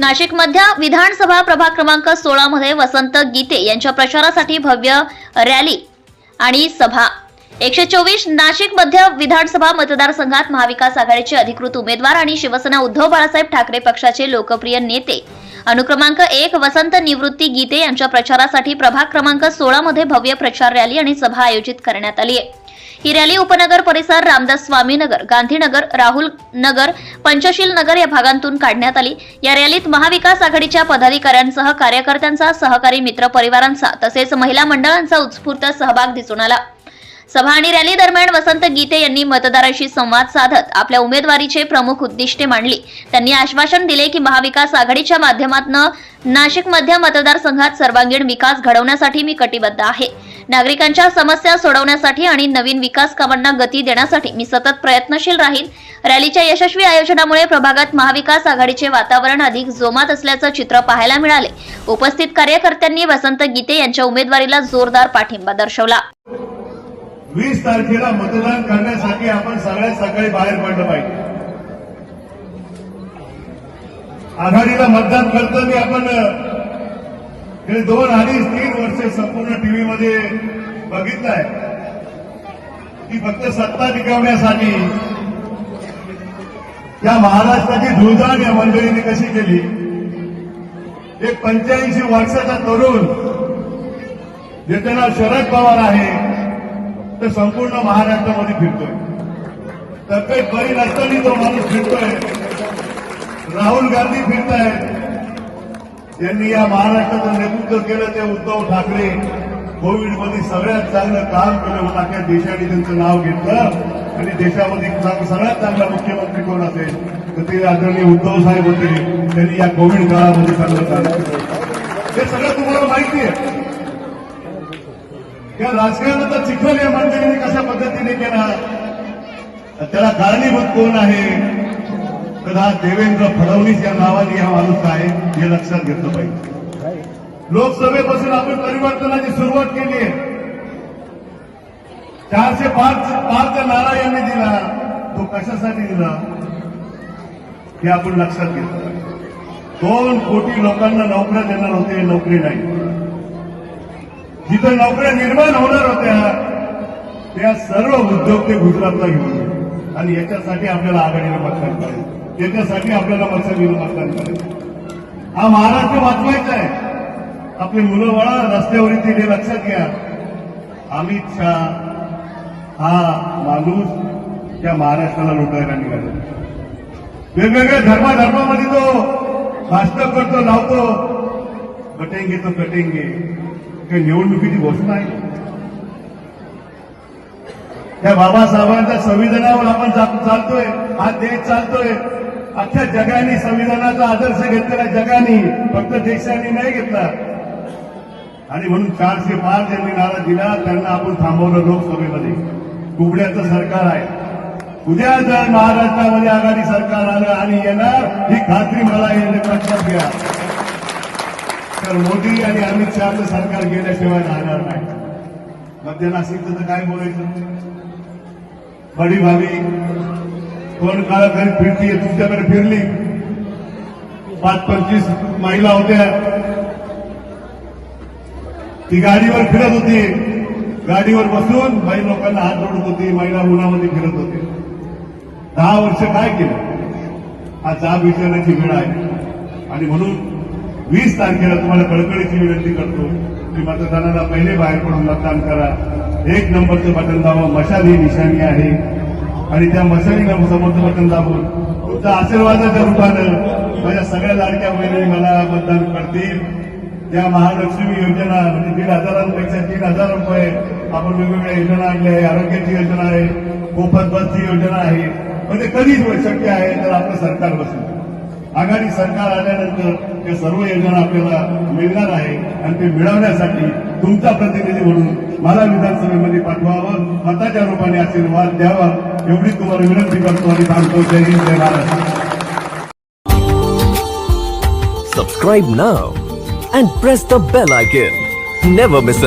नाशिक मध्य विधानसभा प्रभाग क्रमांक सोळा मध्ये वसंत गीते यांच्या प्रचारासाठी भव्य रॅली आणि सभा. एकशे चोवीस नाशिक मध्य विधानसभा मतदारसंघात महाविकास आघाडीचे अधिकृत उमेदवार आणि शिवसेना उद्धव बाळासाहेब ठाकरे पक्षाचे लोकप्रिय नेते. अनुक्रमांक एक वसंत निवृत्ती गीते यांच्या प्रचारासाठी प्रभाग क्रमांक सोळा मध्ये भव्य प्रचार रॅली आणि सभा आयोजित करण्यात आली आहे ही रॅली उपनगर परिसर रामदास स्वामी नगर गांधीनगर राहुल नगर पंचशील नगर या भागांतून काढण्यात आली. या रॅलीत महाविकास आघाडीच्या पदाधिकाऱ्यांसह कार्यकर्त्यांचा सहकारी मित्र परिवारांचा तसेच महिला मंडळांचा उत्स्फूर्त सहभाग दिसून आला. सभा आणि रॅली दरम्यान वसंत गीते यांनी मतदारांशी संवाद साधत आपल्या उमेदवारीचे प्रमुख उद्दिष्टे मांडली. त्यांनी आश्वासन दिले की महाविकास आघाडीच्या माध्यमातून नाशिक मध्य मतदारसंघात सर्वांगीण विकास घडवण्यासाठी मी कटिबद्ध आहे. नागरिकांच्या समस्या सोडवण्यासाठी आणि नवीन विकास कामांना गती देण्यासाठी मी सतत प्रयत्नशील राहील रॅलीच्या यशस्वी आयोजनामुळे प्रभागात महाविकास आघाडीचे वातावरण अधिक जोमात असल्याचं चित्र पाहायला मिळाले. उपस्थित कार्यकर्त्यांनी वसंत गीते यांच्या उमेदवारीला जोरदार पाठिंबा दर्शवला. वीस तारखेला मतदान करण्यासाठी आपण सगळ्यात सकाळी बाहेर पडलं पाहिजे. आघाडीला मतदान करताना आपण दोन अडीच तीन वर्ष संपूर्ण टीव्हीमध्ये बघितलंय की फक्त सत्ता टिकवण्यासाठी या महाराष्ट्राची धुळधाण या मंडळीने कशी केली? एक पंच्याऐंशी वर्षाचा तरुण ज्याचं नाव शरद पवार आहे तर संपूर्ण महाराष्ट्रामध्ये फिरतोय. तर बरी नसताना तो माणूस फिरतोय. राहुल गांधी फिरतायत त्यांनी या महाराष्ट्राचं नेतृत्व केलं ते उद्धव ठाकरे. कोविडमध्ये सगळ्यात चांगलं काम केलं म्हणून अख्या देशाने त्यांचं नाव घेतलं. आणि देशामध्ये सगळ्यात चांगला मुख्यमंत्री कोण असेल? तर ते आदरणीय उद्धव साहेब होते. त्यांनी या कोविड काळामध्ये चांगलं काम केलं हे सगळं तुम्हाला माहिती आहे. या राजकारणाचा चिखल या मंडळीने कशा पद्धतीने केला? त्याला कारणीभूत कोण आहे? तर देवेंद्र फडणवीस या नावाने हा माणूस आहे हे लक्षात घेतलं पाहिजे. लोकसभेपासून आपण परिवर्तनाची सुरुवात केली आहे. चारशे पाच पाच नारा यांनी दिला. तो कशासाठी दिला? हे आपण लक्षात घेतलं दोन कोटी लोकांना नोकऱ्या देणार होते नोकरी नाही. जिथं नोकऱ्या निर्माण होणार होत्या त्या सर्व उद्योग ते गुजरातला घेऊन आणि याच्यासाठी आपल्याला आघाडीला मतदान करायचं. त्याच्यासाठी आपल्याला मतदानीला मतदान करायचं हा महाराष्ट्र वाचवायचा आहे. आपली मुलं वळा रस्त्यावर येतील हे लक्षात घ्या. अमित शहा हा माणूस त्या महाराष्ट्राला लुटायला निघाला. वेगवेगळ्या धर्माधर्मामध्ये तो भाषण करतो लावतो. कटेंगे तो कटेंगे काही निवडणुकीची घोषणा आहे. त्या बाबासाहेबांच्या संविधानावर आपण चालतोय. हा देश चालतोय. अख्ख्या जगाने संविधानाचा आदर्श घेतलेला जगाने फक्त देशाने नाही घेतला. आणि म्हणून चारशे पाच यांनी नारा दिला त्यांना आपण थांबवलं लोकसभेमध्ये. कुबड्याचं सरकार आहे. उद्या जर महाराष्ट्रामध्ये आघाडी सरकार आलं आणि येणार ही खात्री मला या लक्षात घ्या. तर मोदी आणि अमित शहाचं सरकार गेल्याशिवाय राहणार नाही. मध्य नाशिकचं तर काय बोलायचं? बडी भावी कोण काळ घरी फिरतीये तुमच्याकडे फिरली? पाच पंचवीस महिला होत्या. ती गाडीवर फिरत होती. गाडीवर बसून बाई लोकांना हात जोडत होती महिला उन्हामध्ये फिरत होती. दहा वर्ष काय केलं? हा जाब विचारण्याची वेळ आहे. आणि म्हणून वीस तारखेला तुम्हाला कळकळीची विनंती करतो की मतदानाला पहिले बाहेर पडून मतदान करा. एक नंबरचं बटन दावा मशाली निशाणी आहे. आणि त्या मशालीला समर्थ बटन दाबून तुमच्या आशीर्वादाच्या रूपानं माझ्या सगळ्या लाडक्या बहिणी मला मतदान करतील. त्या महालक्ष्मी योजना म्हणजे दीड हजारांपेक्षा तीन हजार रुपये आपण वेगवेगळ्या योजना आणल्या आहे. आरोग्याची योजना आहे मोफत बसची योजना आहे. म्हणजे कधीच शक्य आहे तर आपलं सरकार बसेल. आघाडी सरकार आल्यानंतर या सर्व योजना आपल्याला मिळणार आहे आणि ते मिळवण्यासाठी तुमचा प्रतिनिधी म्हणून मला विधानसभेमध्ये पाठवावं मताच्या रूपाने आशीर्वाद द्यावा एवढी तुम्हाला विनंती करतो आणि सांगतो जय हिंद जय Maharashtra Subscribe now and press the bell icon. Never miss.